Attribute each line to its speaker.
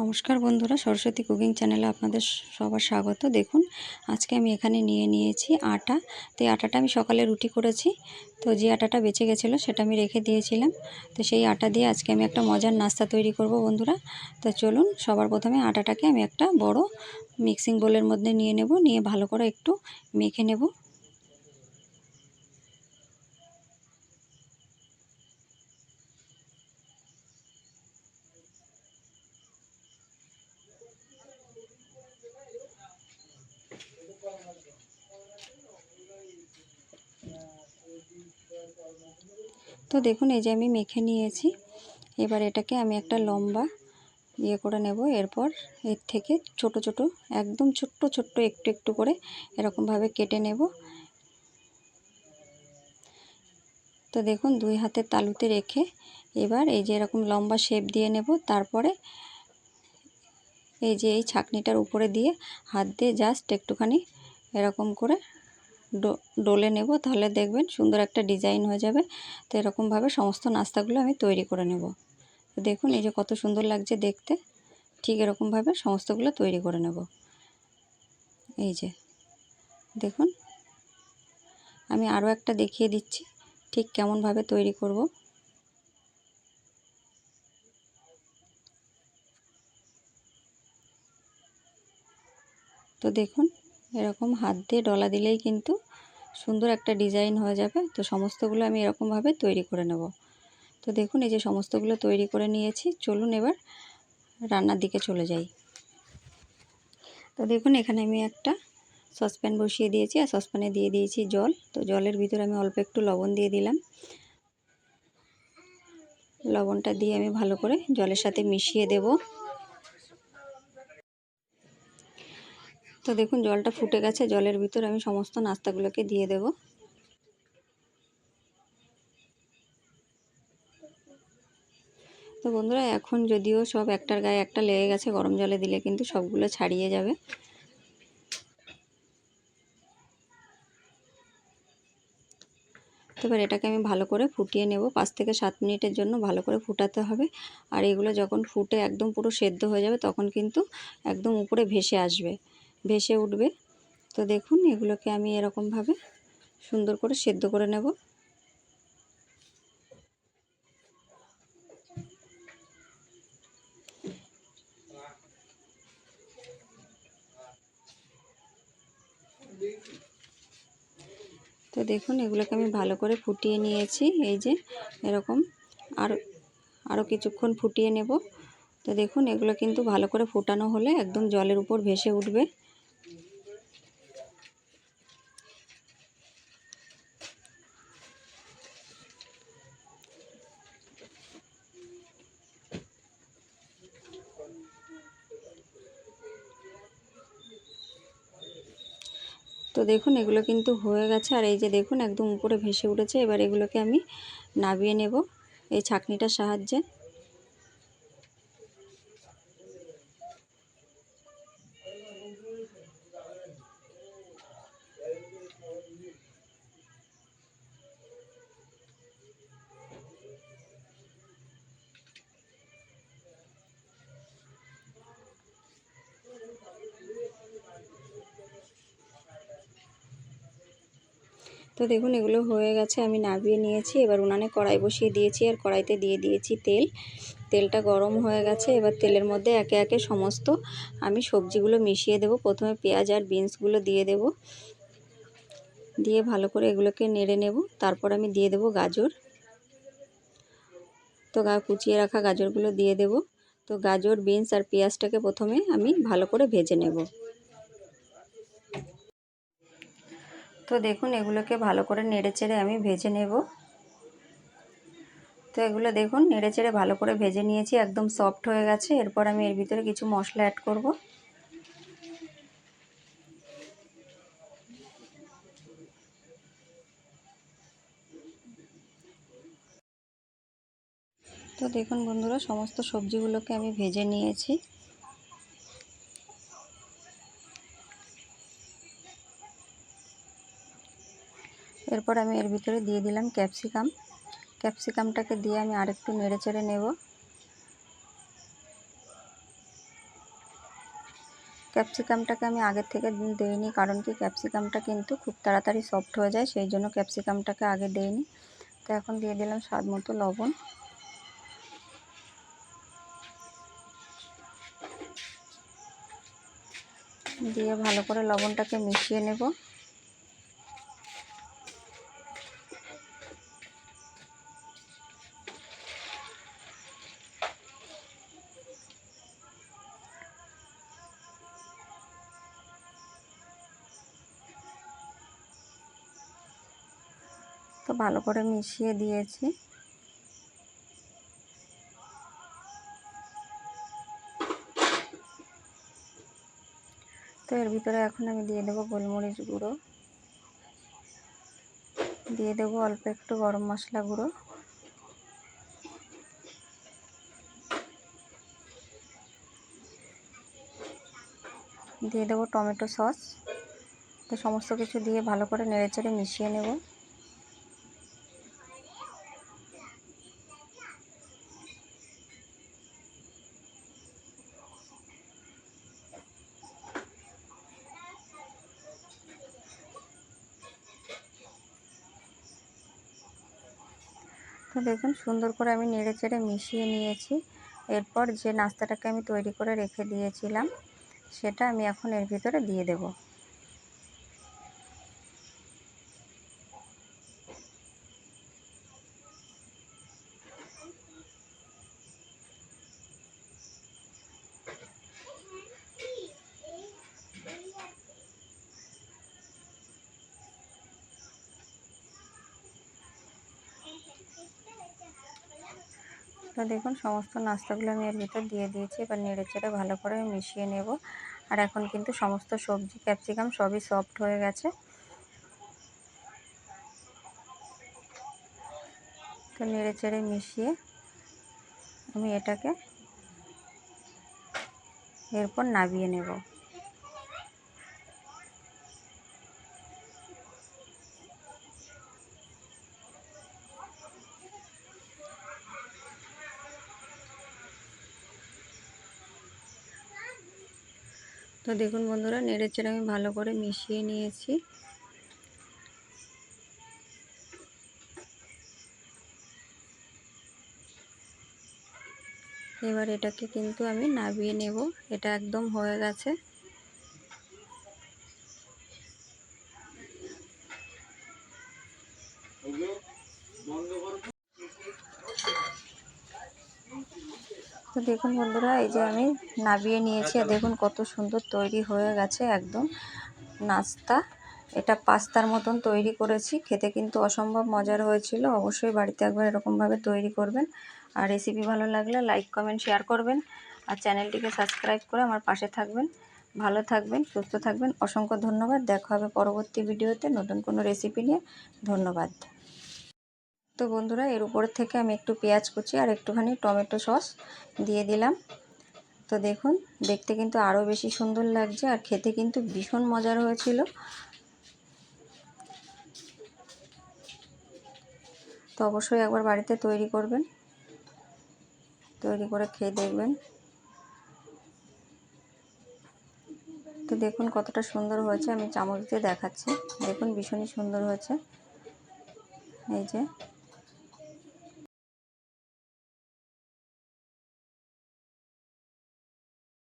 Speaker 1: নমস্কার বন্ধুরা, সরস্বতী কুকিং চ্যানেলে আপনাদের সবার স্বাগত। দেখুন, আজকে আমি এখানে নিয়ে নিয়েছি আটা। তো এই আটাটা আমি সকালে রুটি করেছি। তো যে আটাটা বেঁচে গেছিল সেটা আমি রেখে দিয়েছিলাম। তো সেই আটা দিয়ে আজকে আমি একটা মজার নাস্তা তৈরি করব বন্ধুরা। তো চলুন, সবার প্রথমে আটাটাকে আমি একটা বড় মিক্সিং বোলের মধ্যে নিয়ে নেব। নিয়ে ভালো করে একটু মেখে নেব। তো দেখুন, এই যে আমি মেখে নিয়েছি। এবার এটাকে আমি একটা লম্বা ইয়ে করে নেব। এরপর এর থেকে ছোট ছোট, একদম ছোট্ট ছোট্ট একটু একটু করে এরকমভাবে কেটে নেব। তো দেখুন, দুই হাতের তালুতে রেখে এবার এই যে এরকম লম্বা শেপ দিয়ে নেব। তারপরে এই যে এই ছাকনিটার উপরে দিয়ে হাত দিয়ে জাস্ট একটুখানি এরকম করে ডলে নেব, তাহলে দেখবেন সুন্দর একটা ডিজাইন হয়ে যাবে। তো এরকমভাবে সমস্ত নাস্তাগুলো আমি তৈরি করে নেব। তো দেখুন, এই যে কত সুন্দর লাগছে দেখতে। ঠিক এরকমভাবে সমস্তগুলো তৈরি করে নেব। এই যে, দেখুন। আমি আরও একটা দেখিয়ে দিচ্ছি, ঠিক কেমনভাবে তৈরি করব। তো দেখুন এরকম হাত দিয়ে ডলা দিলেই কিন্তু সুন্দর একটা ডিজাইন হয়ে যাবে। তো সমস্তগুলো আমি এরকমভাবে তৈরি করে নেব। তো দেখুন, এই যে সমস্তগুলো তৈরি করে নিয়েছি। চলুন এবার রান্নার দিকে চলে যাই। তো দেখুন, এখানে আমি একটা সসপ্যান বসিয়ে দিয়েছি। আর সসপ্যানে দিয়ে দিয়েছি জল। তো জলের ভিতরে আমি অল্প একটু লবণ দিয়ে দিলাম। লবণটা দিয়ে আমি ভালো করে জলের সাথে মিশিয়ে দেবো। তো দেখুন, জলটা ফুটে গেছে। জলের ভিতর আমি সমস্ত নাস্তাগুলোকে দিয়ে দেব। তো বন্ধুরা, এখন যদিও সব একটার গায়ে একটা লেগে গেছে, গরম জলে দিলে কিন্তু সবগুলো ছাড়িয়ে যাবে। এবার এটাকে আমি ভালো করে ফুটিয়ে নেব। পাঁচ থেকে সাত মিনিটের জন্য ভালো করে ফুটাতে হবে। আর এগুলো যখন ফুটে একদম পুরো সেদ্ধ হয়ে যাবে, তখন কিন্তু একদম উপরে ভেসে আসবে। ভেসে উঠবে। তো দেখুন, এগুলোকে আমি এরকমভাবে সুন্দর করে সেদ্ধ করে নেব। তো দেখুন, এগুলোকে আমি ভালো করে ফুটিয়ে নিয়েছি। এই যে এরকম আর আরও কিছুক্ষণ ফুটিয়ে নেব। তো দেখুন, এগুলো কিন্তু ভালো করে ফোটানো হলে একদম জলের উপর ভেসে উঠবে। দেখুন, এগুলো কিন্তু হয়ে গেছে। আর এই যে দেখুন, একদম উপরে ভেসে উঠেছে। এবার এগুলোকে আমি নাবিয়ে নেব। এই ছাকনিটার সাহায্যে। তো দেখুন, এগুলো হয়ে গেছে, আমি নাবিয়ে নিয়েছি। এবার উনানে কড়াই বসিয়ে দিয়েছি আর কড়াইতে দিয়ে দিয়েছি তেল। তেলটা গরম হয়ে গেছে, এবার তেলের মধ্যে একে একে সমস্ত আমি সবজিগুলো মিশিয়ে দেব। প্রথমে পেঁয়াজ আর বিনসগুলো দিয়ে দেব। দিয়ে ভালো করে এগুলোকে নেড়ে নেব। তারপর আমি দিয়ে দেব গাজর। তো গা, কুচিয়ে রাখা গাজরগুলো দিয়ে দেব। তো গাজর, বিনস আর পেঁয়াজটাকে প্রথমে আমি ভালো করে ভেজে নেব। তো দেখুন, এগুলোকে ভালো করে নেড়েচেড়ে আমি ভেজে নেব। তো এগুলো দেখুন নেড়েচেড়ে ভালো করে ভেজে নিয়েছি, একদম সফট হয়ে গেছে। এরপর আমি এর ভিতরে কিছু মশলা অ্যাড করব। তো দেখুন বন্ধুরা, সমস্ত সবজিগুলোকে আমি ভেজে নিয়েছি। এরপর আমি এর ভিতরে দিয়ে দিলাম ক্যাপসিকাম। ক্যাপসিকামটাকে দিয়ে আমি আরেকটু নেড়ে চেড়ে নেব। ক্যাপসিকামটাকে আমি আগের থেকে দেইনি, কারণ কি ক্যাপসিকামটা কিন্তু খুব তাড়াতাড়ি সফট হয়ে যায়, সেই জন্য ক্যাপসিকামটাকে আগে দেইনি। তো এখন দিয়ে দিলাম স্বাদ মতো লবণ। দিয়ে ভালো করে লবণটাকে মিশিয়ে নেব। তো ভালো করে মিশিয়ে দিয়েছি। তো এর ভিতরে এখন আমি দিয়ে দেবো গোলমরিচ গুঁড়ো। দিয়ে দেবো অল্প একটু গরম মশলা গুঁড়ো। দিয়ে দেবো টমেটো সস। তো সমস্ত কিছু দিয়ে ভালো করে নেড়েচেড়ে মিশিয়ে নেব। তো দেখুন, সুন্দর করে আমি নেড়ে চেড়ে মিশিয়ে নিয়েছি। এরপর যে নাস্তাটাকে আমি তৈরি করে রেখে দিয়েছিলাম, সেটা আমি এখন এর ভিতরে দিয়ে দেব। তো দেখুন, সমস্ত নাস্তাগুলো আমি এর ভিতর দিয়ে দিয়েছি। এবার নেড়ে চেড়ে ভালো করে মিশিয়ে নেব। আর এখন কিন্তু সমস্ত সবজি, ক্যাপসিকাম সবই সফট হয়ে গেছে। তো নেড়ে চেড়ে মিশিয়ে আমি এটাকে এরপর নাবিয়ে নেব। তো দেখুন বন্ধুরা, নেড়ে চেড়ে আমি ভালো করে মিশিয়ে নিয়েছি। এবার এটাকে কিন্তু আমি নাবিয়ে নেব। এটা একদম হয়ে গেছে। তো দেখুন বন্ধুরা, এই যে আমি নাবিয়ে নিয়েছি আর দেখুন কত সুন্দর তৈরি হয়ে গেছে একদম নাস্তা। এটা পাস্তার মতন তৈরি করেছি, খেতে কিন্তু অসম্ভব মজার হয়েছিল। অবশ্যই বাড়িতে একবার এরকমভাবে তৈরি করবেন। আর রেসিপি ভালো লাগলে লাইক কমেন্ট শেয়ার করবেন। আর চ্যানেলটিকে সাবস্ক্রাইব করে আমার পাশে থাকবেন। ভালো থাকবেন, সুস্থ থাকবেন। অসংখ্য ধন্যবাদ। দেখা হবে পরবর্তী ভিডিওতে নতুন কোনো রেসিপি নিয়ে। ধন্যবাদ। তো বন্ধুরা, এর উপর থেকে আমি একটু পেঁয়াজ কুচি আর একটুখানি টমেটো সস দিয়ে দিলাম। তো দেখুন, দেখতে কিন্তু আরও বেশি সুন্দর লাগছে আর খেতে কিন্তু ভীষণ মজার হয়েছিল। তো অবশ্যই একবার বাড়িতে তৈরি করবেন। তৈরি করে খেয়ে দেখবেন। তো দেখুন কতটা সুন্দর হয়েছে, আমি চামচ দিয়ে দেখাচ্ছি। দেখুন ভীষণই সুন্দর হয়েছে। এই যে।